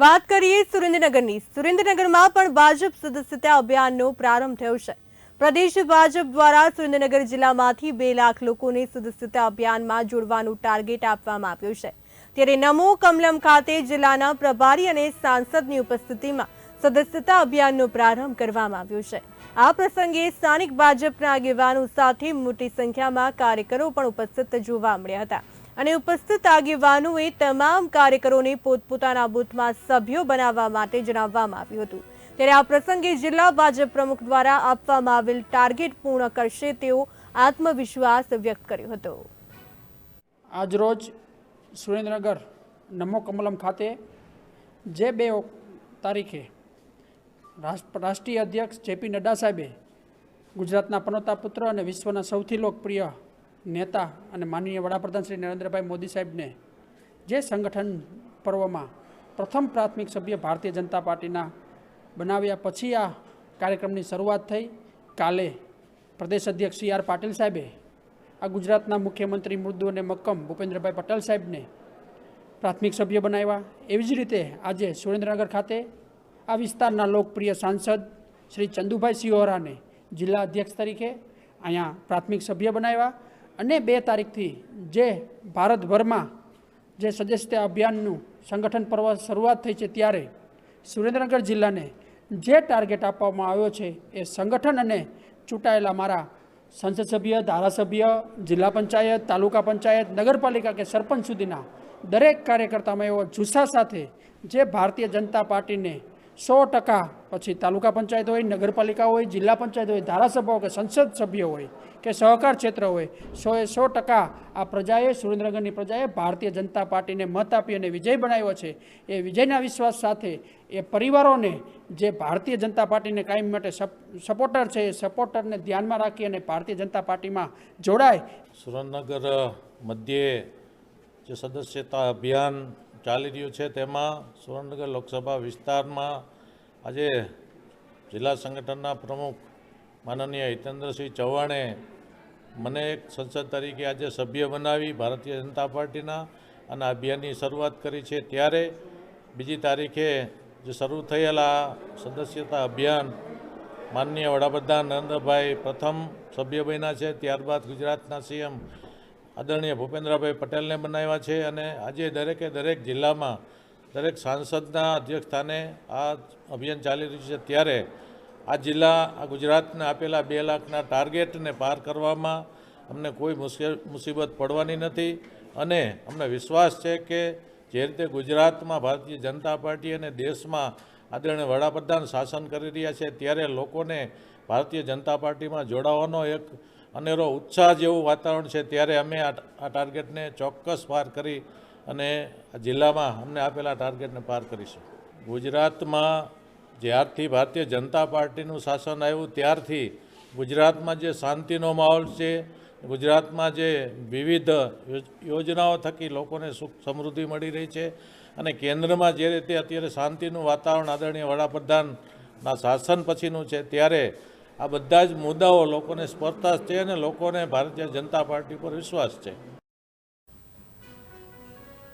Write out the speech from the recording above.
વાત કરીએ સુરેન્દ્રનગરની. સુરેન્દ્રનગરમાં પણ ભાજપ સદસ્યતા અભિયાનનો પ્રારંભ થયો છે. પ્રદેશ ભાજપ દ્વારા સુરેન્દ્રનગર જિલ્લામાંથી બે લાખ લોકોને સદસ્યતા અભિયાનમાં જોડવાનું ટાર્ગેટ આપવામાં આવ્યું છે. ત્યારે નમો કમલમ ખાતે જિલ્લાના પ્રભારી અને સાંસદની ઉપસ્થિતિમાં સદસ્યતા અભિયાનનો પ્રારંભ કરવામાં આવ્યો છે. આ પ્રસંગે સ્થાનિક ભાજપના આગેવાનો સાથે મોટી સંખ્યામાં કાર્યકરો પણ ઉપસ્થિત જોવા મળ્યા હતા. અને ઉપસ્થિત આગેવાનોએ તમામ કાર્યકરોને પોતપોતાના બૂથમાં સભ્યો બનાવવા માટે જણાવવામાં આવ્યું હતું. ત્યારે આ પ્રસંગે જિલ્લા ભાજપ પ્રમુખ દ્વારા આપવામાં આવેલ ટાર્ગેટ પૂર્ણ કરશે તેવો આત્મવિશ્વાસ વ્યક્ત કર્યો હતો. આજરોજ સુરેન્દ્રનગર નમો કમલમ ખાતે જે બે તારીખે રાષ્ટ્રીય અધ્યક્ષ જેપી નડ્ડા સાહેબે ગુજરાતના પનોતા પુત્ર અને વિશ્વના સૌથી લોકપ્રિય નેતા અને માનનીય વડાપ્રધાન શ્રી નરેન્દ્રભાઈ મોદી સાહેબને જે સંગઠન પર્વમાં પ્રથમ પ્રાથમિક સભ્ય ભારતીય જનતા પાર્ટીના બનાવ્યા પછી આ કાર્યક્રમની શરૂઆત થઈ. કાલે પ્રદેશ અધ્યક્ષ સી આર પાટીલ સાહેબે આ ગુજરાતના મુખ્યમંત્રી મૃદુ અને મક્કમ ભૂપેન્દ્રભાઈ પટેલ સાહેબને પ્રાથમિક સભ્ય બનાવ્યા. એવી જ રીતે આજે સુરેન્દ્રનગર ખાતે આ વિસ્તારના લોકપ્રિય સાંસદ શ્રી ચંદુભાઈ સિંહોરાને જિલ્લા અધ્યક્ષ તરીકે અહીંયા પ્રાથમિક સભ્ય બનાવ્યા. અને બે તારીખથી જે ભારતભરમાં જે સદસ્યતા અભિયાનનું સંગઠન પર્વ શરૂઆત થઈ છે ત્યારે સુરેન્દ્રનગર જિલ્લાને જે ટાર્ગેટ આપવામાં આવ્યો છે એ સંગઠન અને ચૂંટાયેલા મારા સંસદ સભ્ય, ધારાસભ્ય, જિલ્લા પંચાયત, તાલુકા પંચાયત, નગરપાલિકા કે સરપંચ સુધીના દરેક કાર્યકર્તામાં એવો જુસ્સા સાથે જે ભારતીય જનતા પાર્ટીને સો ટકા. પછી તાલુકા પંચાયત હોય, નગરપાલિકા હોય, જિલ્લા પંચાયત હોય ધારાસભ્ય હોય કે સંસદ સભ્ય હોય કે સહકાર ક્ષેત્ર હોય, સો એ સો ટકા આ પ્રજાએ, સુરેન્દ્રનગરની પ્રજાએ ભારતીય જનતા પાર્ટીને મત આપી અને વિજય બનાવ્યો છે. એ વિજયના વિશ્વાસ સાથે એ પરિવારોને જે ભારતીય જનતા પાર્ટીને કાયમ માટે સપ- સપોર્ટર છે, એ સપોર્ટરને ધ્યાનમાં રાખી અને ભારતીય જનતા પાર્ટીમાં જોડાય. સુરેન્દ્રનગર મધ્યે જે સદસ્યતા અભિયાન ચાલી રહ્યું છે તેમાં સુરેન્દ્રનગર લોકસભા વિસ્તારમાં આજે જિલ્લા સંગઠનના પ્રમુખ માનનીય હિતેન્દ્રસિંહ ચૌહાણે મને એક સંસદ તરીકે આજે સભ્ય બનાવી, ભારતીય જનતા પાર્ટીના અને અભિયાનની શરૂઆત કરી છે. ત્યારે બીજી તારીખે જે શરૂ થયેલા સદસ્યતા અભિયાન માનનીય વડાપ્રધાન નરેન્દ્રભાઈ પ્રથમ સભ્ય બન્યા છે. ત્યારબાદ ગુજરાતના સીએમ આદરણીય ભૂપેન્દ્રભાઈ પટેલને બનાવ્યા છે અને આજે દરેકે દરેક જિલ્લામાં દરેક સાંસદના અધ્યક્ષ સ્થાને આ અભિયાન ચાલી રહ્યું છે. ત્યારે આ જિલ્લા, આ ગુજરાતને આપેલા બે લાખના ટાર્ગેટને પાર કરવામાં અમને કોઈ મુસીબત પડવાની નથી અને અમને વિશ્વાસ છે કે જે રીતે ગુજરાતમાં ભારતીય જનતા પાર્ટી અને દેશમાં આદરણીય વડાપ્રધાન શાસન કરી રહ્યા છે, ત્યારે લોકોને ભારતીય જનતા પાર્ટીમાં જોડાવાનો એક અનેરો ઉત્સાહ જેવું વાતાવરણ છે, ત્યારે અમે આ ટાર્ગેટને ચોક્કસ પાર કરી અને જિલ્લામાં અમને આપેલા ટાર્ગેટને પાર કરીશું. ગુજરાતમાં જ્યારથી ભારતીય જનતા પાર્ટીનું શાસન આવ્યું, ત્યારથી ગુજરાતમાં જે શાંતિનો માહોલ છે, ગુજરાતમાં જે વિવિધ યોજનાઓ થકી લોકોને સુખ સમૃદ્ધિ મળી રહી છે અને કેન્દ્રમાં જે રીતે અત્યારે શાંતિનું વાતાવરણ આદરણીય વડાપ્રધાનના શાસન પછીનું છે, ત્યારે આ બધા જ મુદ્દાઓ લોકોને સ્પર્ધા છે અને લોકોને ભારતીય જનતા પાર્ટી પર વિશ્વાસ છે.